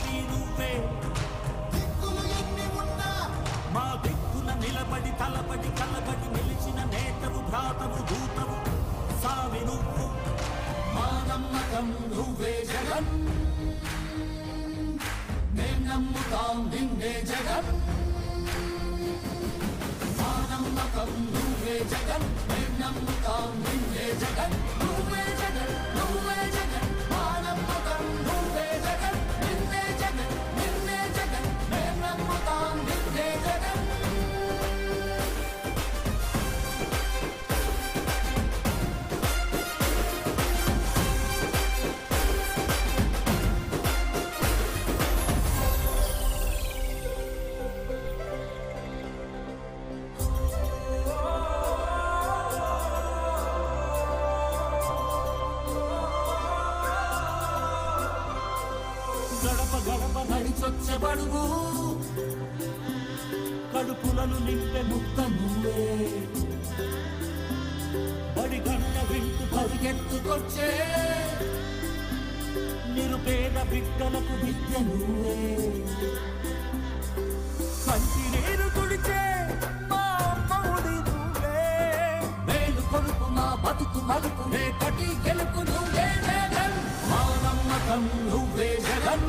తండ్రి నువ్వే. దిక్కులు ఎన్ని ఉన్నా మా దిక్కున నిలబడి తలబడి కలబడి నిలిచిన నేతవు భ్రాతవు దూతవు. నువ్వు మా నమ్మకం నువ్వే జగన్. మేం నమ్ముతాం నిన్నే జగన్. మా నమ్మకం నువ్వే జగన్. మేం నమ్ముతాం నిన్నే నడిచొచ్చే కడుపులను నింపే ముక్క నువ్వే బడి కన్న వింటు పరిగెత్తుకొచ్చే. నిరుపేద బిడ్డలకు విద్య నువ్వే కంటి నేను తుడిచే మా అమ్మఒడి నువ్వే మేలు కొలుపు మా బతుకు మలుపు రేపటి గెలుపు నువ్వే మా నమ్మకం నువ్వే జగన్.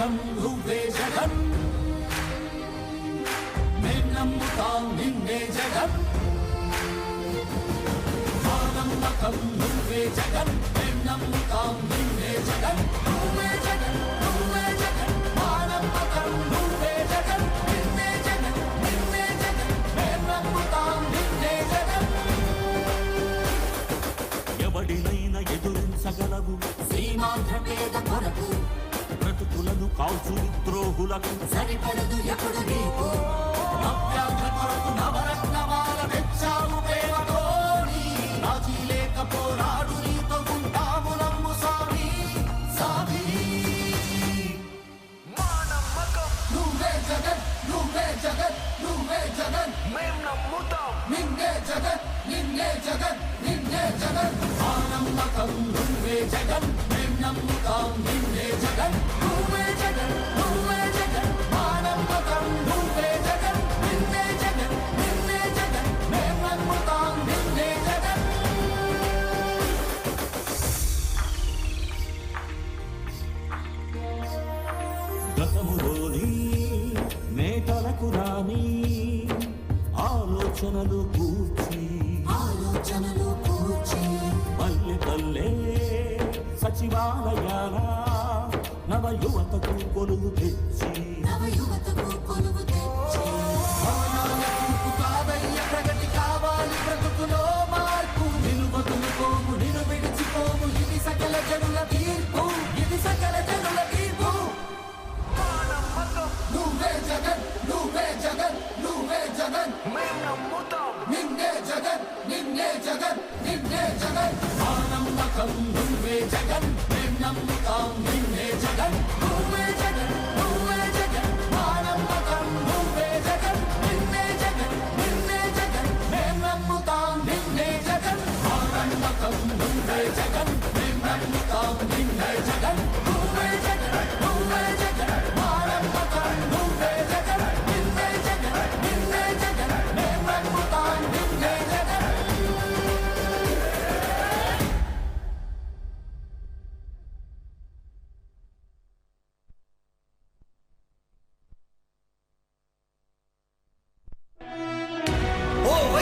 నమ్మకం నువ్వే జగన్ మేం నమ్ముతాం నిన్నే జగన్ మా నమ్మకం నువ్వే మేం నమ్ముతాం నిన్నే జగన్ నువ్వే జగన్ నువ్వే జగన్ మా నమ్మకం నువ్వే జగన్ నిన్నే జగన్ నిన్నే జగన్ మేం నమ్ముతాం నిన్నే జగన్ ఎవడినైనా ఎదురించగలవు. సీమాంధ్ర పేద కొరకు బ్రతుకులను కాల్చు ద్రోహులకు సరిపడదు ఎప్పుడు నీకు? నవరత్నమాల తెచ్చావు ప్రేమతోని రాజీ లేక పోరాడు నీతో ఉంటాము నమ్ము స్వామి స్వామి మా నమ్మకం నువ్వే జగన్ నువ్వే జగన్ నువ్వే జగన్. మేం నమ్ముతాం. నిన్నే జగన్ నిన్నే జగన్ నిన్నే జగన్. ఆ నమ్మకం నువ్వే జగన్. మేం నమ్ముతాం నిన్నే జగన్. ఆలోచనలు కూర్చి ఆలోచనలు కూర్చి. పల్లె పల్లె సచివాలయాల నవ యువతకు కొలువు తెచ్చి నవ యువతకు కొలువు తెచ్చి.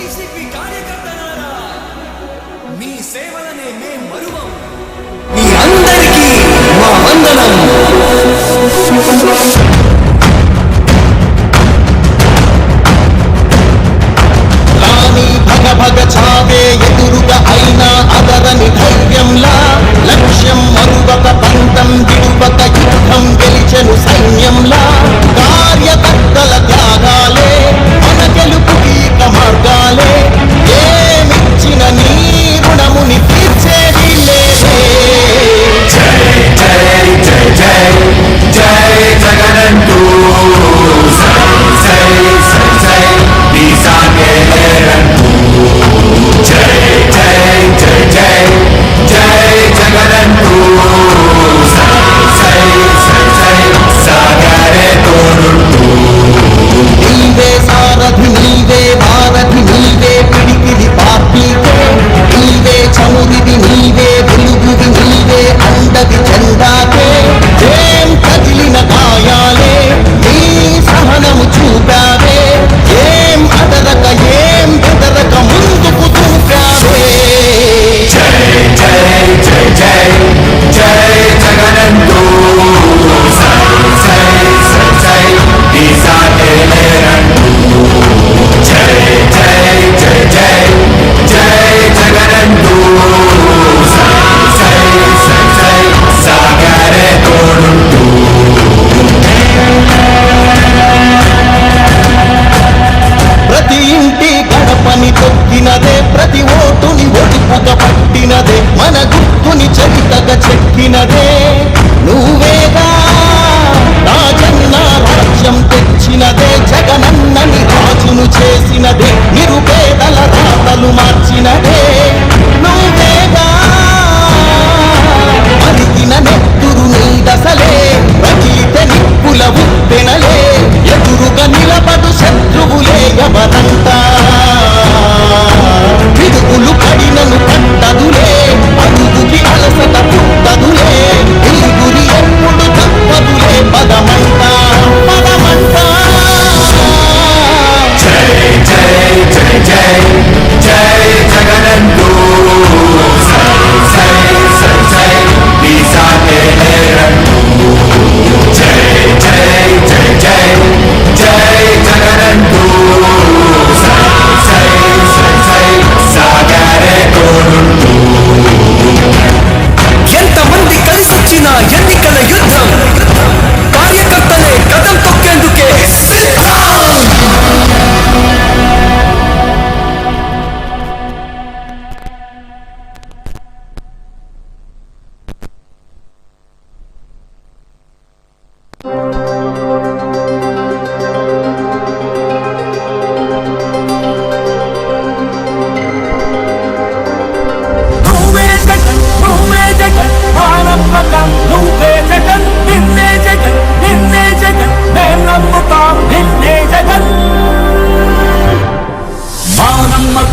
వైసీపీ కార్యకర్తలారా మీ సేవలనే మరువం. మీ అందరికీ మా వందనం. చావే అయినా పంతం దిడువక యుద్ధం గెలిచెను సైన్యంలా కార్యకర్తల నీవే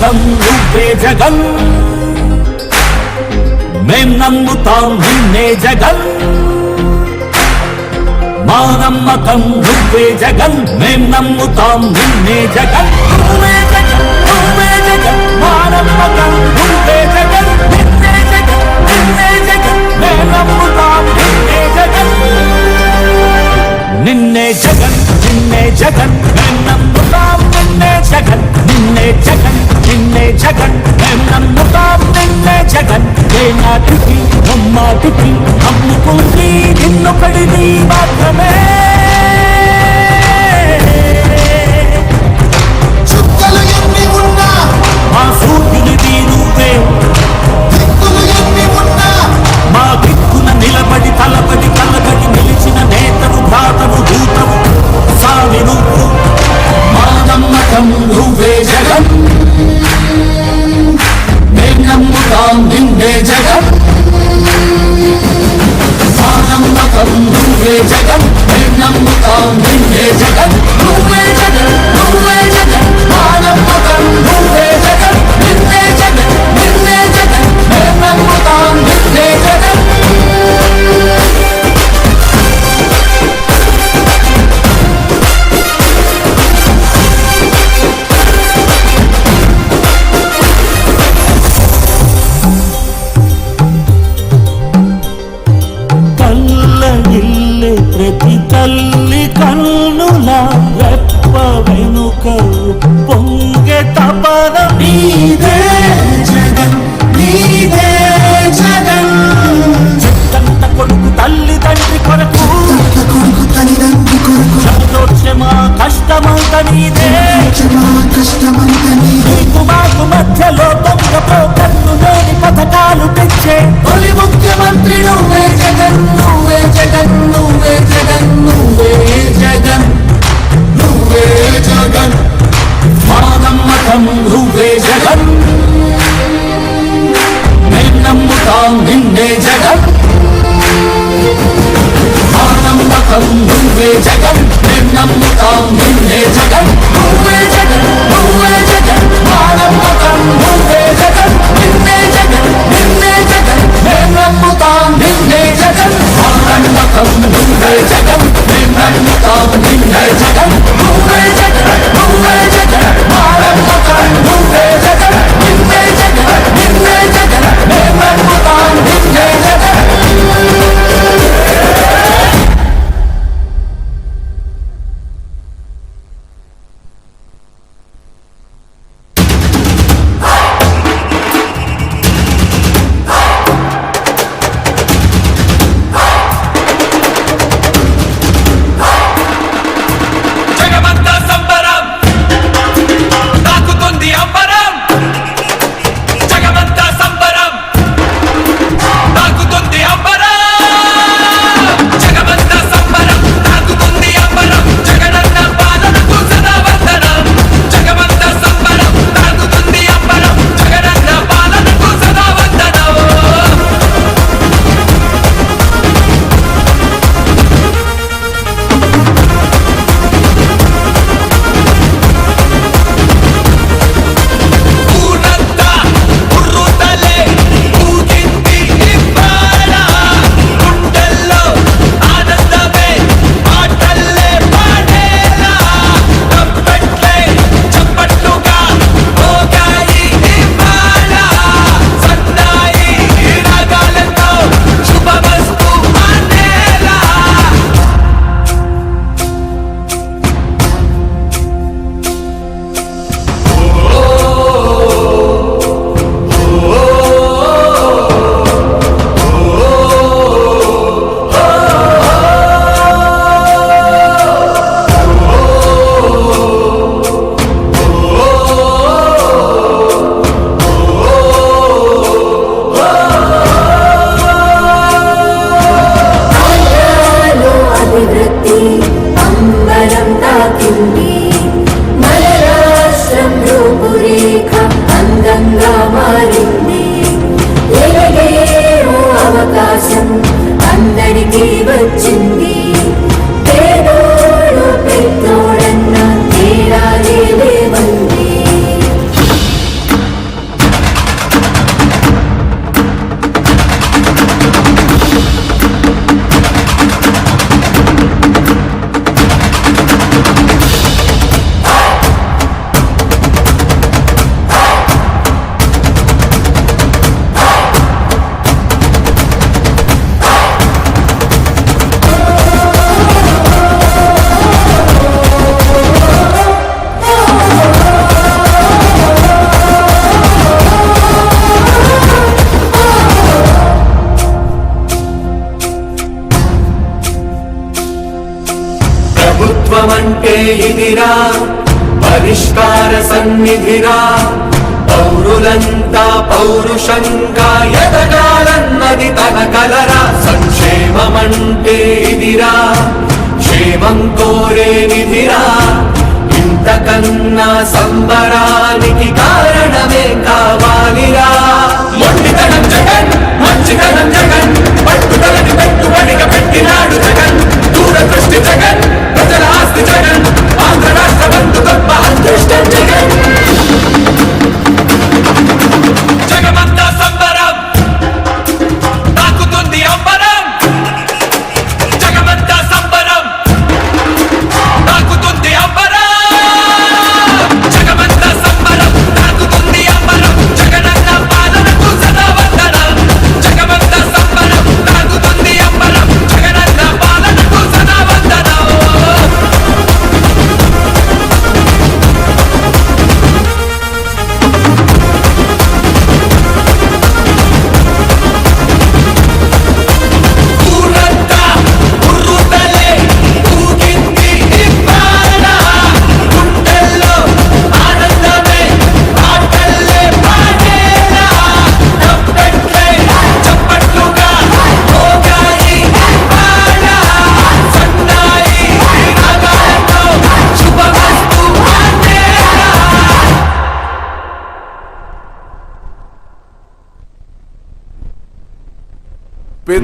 మానమ్మకం నువ్వే జగన్ మేం నమ్ముతాం నిన్నే జగన్. మా నమ్మకం నువ్వే జగన్. మేం నమ్ముతాం నిన్నే జగన్. నువ్వే జగన్ నువ్వే జగన్. మా నమ్మకం నువ్వే జగన్. నిన్నే జగన్ నిన్నే జగన్. మేం నమ్ముతాం నిన్నే జగన్. నిన్నే జగన్ నిన్నే జగన్. మేం నమ్ముతాం నిన్నే జగన్. నిన్నే జగన్. నిన్నే జగన్ మేం నమ్ముతాం నిన్నే జగన్. ఏ నాటికి నమ్మాటికి నమ్ముకుంది నిన్నొకడిని మాత్రమే. చుక్కలు ఎన్ని ఉన్నా మా సూర్యునిది నువ్వే తవ వెనుక పొంగే తపన నీదే జగన్ నీదే జగన్. జగంత కొడుకు తల్లి తండ్రి కొరకు కొడుకు తల్లి తండ్రి కొరకు. జగన్ జగన్ జగన్ జగన్. ధ్రువే జగన్ మానమ్మకం ధ్రువే జగన్ నేను నమ్ముతాం నిన్నే జగన్ మానమ్మకం ధ్రువే జగన్ నేను నమ్ముతాం నిన్నే జగన్ ధ్రువే జగన్ ధ్రువే జగన్ మానమ్మకం ధ్రువే జగన్ నిన్నే జగన్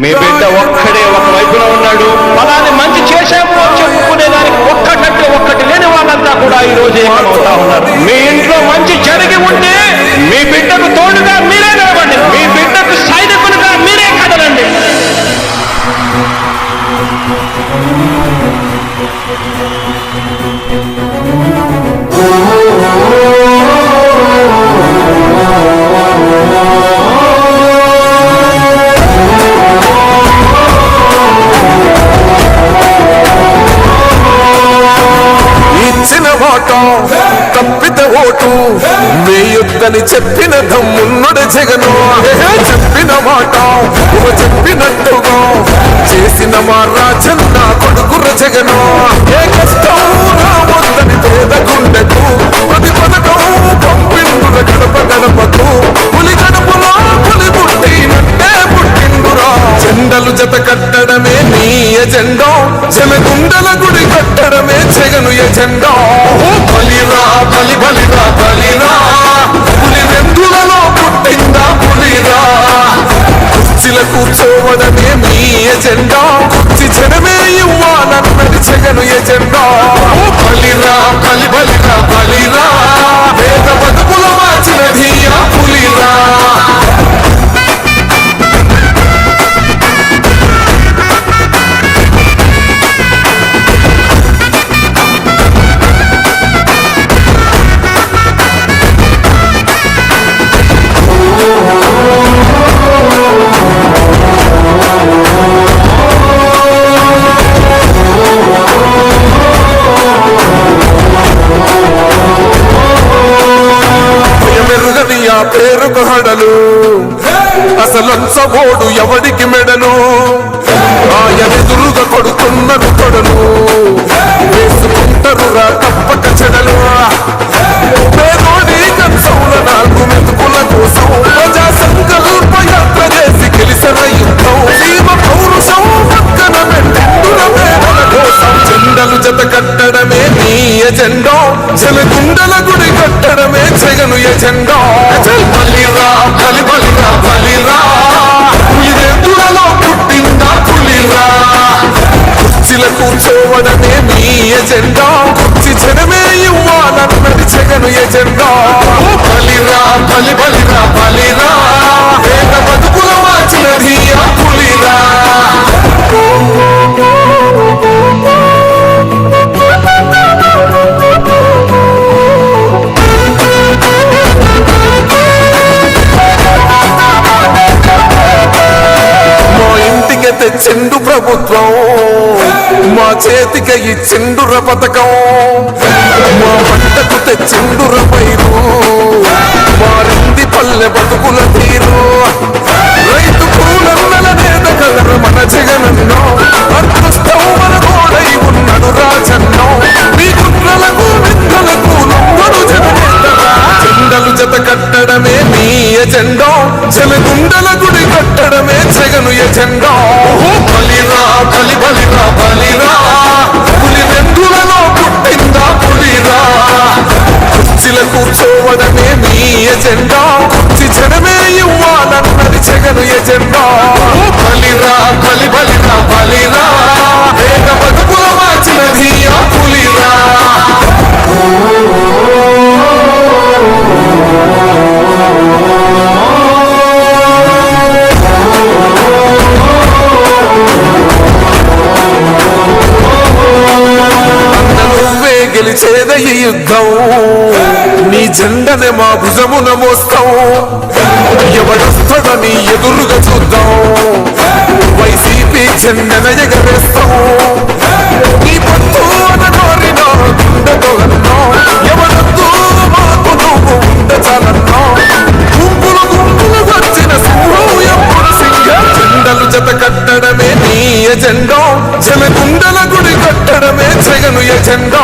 మీ బిడ్డ ఒక్కడే ఒక వైపున ఉన్నాడు. అలానే మంచి చేశాము అని చెప్పుకునే దానికి ఒక్కటంటే ఒక్కటి లేని వాళ్ళంతా కూడా ఈ రోజు ఏకమవుతా ఉన్నారు. మీ ఇంట్లో మంచి జరిగి ఉంటే మీ బిడ్డకు తోడుగా consigo no అసలంచబోడు ఇచ్చిండు ప్రభుత్వం. మా చేతికి ఇచ్చిండుర పథకం. మా పంటకు తెచ్చిండుర పైరు. మారింది పల్లె బతుకుల తీరు. రైతు కూలన్నల నేత కలర మన జగనన్నో. అర్థస్థం మన గోడై ఉన్నడు రాజన్నో. జత కట్టడమే మీ ఎజెండో. జనగుండల గుడి కట్టడమే జగను ఎజెండో. బలిరా బలి బలిరా బలిరా. పులి వెందులలో పుట్టిందా పులిరా. కుర్చీల కూర్చోవడమే నీ ఎజెండా. కుర్చి జనమే ఇవ్వాలన్నది జగను ఎజెండా. బలిరా బలి బలిరా బలిరా. వేగ బతుకుల మార్చినది ఆ పులిరా. గెలిచేద ఈ యుద్ధం. నీ జెండనే మా భుజమున మోస్తాం. ఎవడొస్తాడని ఎదురుగా చూద్దాం. వైసీపీ జెండన ఎగరేస్తాం. నీ పట్టు అనగోరిన గుండెతో అన్నో. ఎవరొద్దు మాకు నువ్వు గుంపులు గుంపులు వచ్చిన సింహం ఎప్పుడు సింగం జెండలు జత కట్టడమే నీ ఎజెండో. జనగుండల గుడి కట్టడమే జగను ఎజెండా.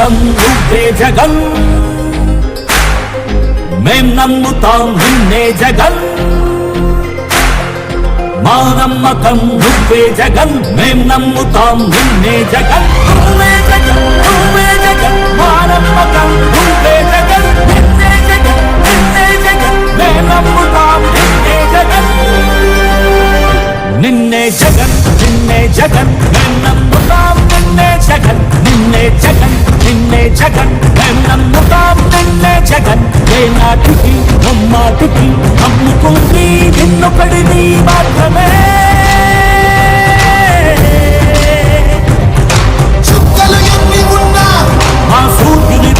జగం నువ్వే జగం. మేం నమ్ముతాం నిన్నే జగన్ మా నమ్మకం నువ్వే జగన్ మేం నమ్ముతాం నిన్నే జగన్ నువ్వే జగన్ నువ్వే జగన్ మా నమ్మకం నువ్వే జగన్ నిన్నే జగన్ నిన్నే జగన్ మేం నమ్ముతాం నిన్నే జగన్ నిన్నే జగన్ నిన్నే జగన్ మేం నమ్ముతాం నిన్నే జగన్ నిన్నే జగన్ నిన్నే జగన్ మేం నమ్ముతాం నిన్నే జగన్. ఏ నాటికి నమ్మాటికి నమ్ముకుంది నిన్ను పడిని మాత్రమే. మా సూర్యుని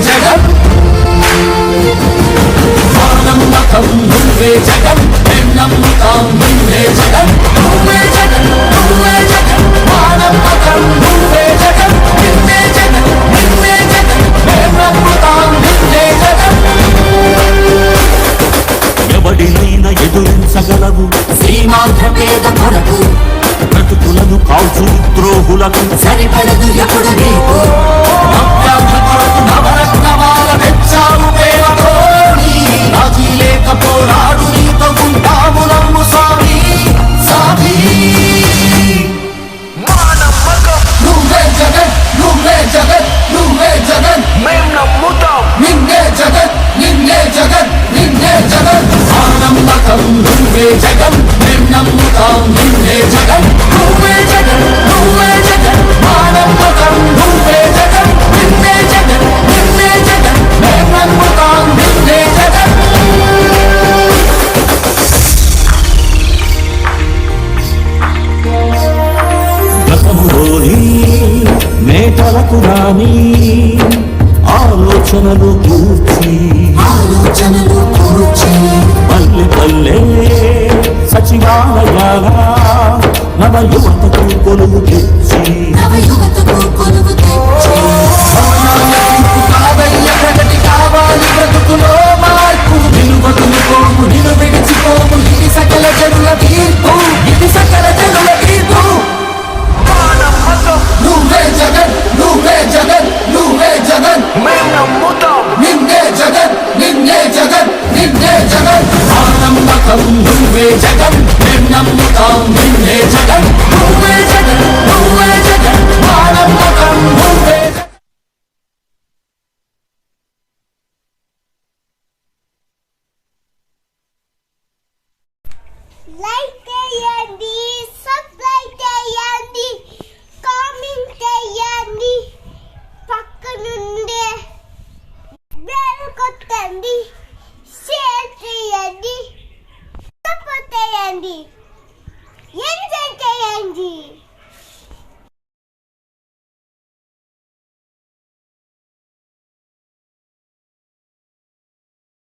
Jacob.